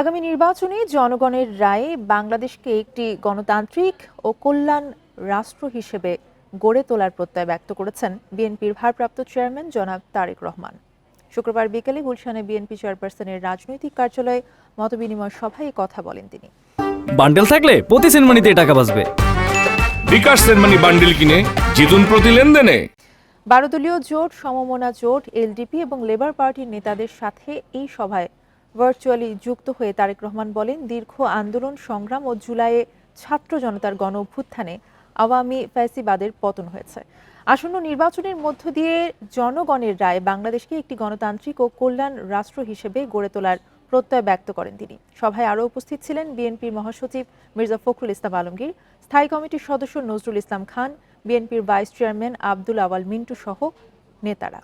আগামী নির্বাচনে জনগণের রায়ে বাংলাদেশকে একটি গণতান্ত্রিক ও কল্যাণ রাষ্ট্র হিসেবে গড়ে তোলার প্রত্যয় ব্যক্ত করেছেন বিএনপির ভারপ্রাপ্ত চেয়ারম্যান জনাব তারেক রহমান। শুক্রবার বিকেলে গুলশানে বিএনপি চেয়ারপারসনের রাজনৈতিক কার্যালয়ে মতবিনিময় সভায় কথা বলেন তিনি। বান্ডেল থাকলে প্রতি সেনমানিতে টাকা বাঁচবে। বিকাশ সেনমানি বান্ডিল কিনে জিতুন প্রতি লেনদেনে। বারো দলীয় জোট সমমনা জোট এলডিপি এবং লেবার পার্টির নেতাদের সাথে এই সভায় ভার্চুয়ালি যুক্ত হয়ে তারেক রহমান বলেন, দীর্ঘ আন্দোলন, সংগ্রাম ও জুলাইয়ে ছাত্র জনতার গণ অভ্যুত্থানে আওয়ামী ফ্যাসিবাদের পতন হয়েছে। আসন্ন নির্বাচনের মধ্য দিয়ে জনগণের রায় বাংলাদেশকে একটি গণতান্ত্রিক ও কল্যাণ রাষ্ট্র হিসেবে গড়ে তোলার প্রত্যয় ব্যক্ত করেন তিনি। সভায় আরও উপস্থিত ছিলেন বিএনপির মহাসচিব মির্জা ফখরুল ইসলাম আলমগীর, স্থায়ী কমিটির সদস্য নজরুল ইসলাম খান, বিএনপির ভাইস চেয়ারম্যান আব্দুল আওয়াল মিন্টু সহ নেতারা।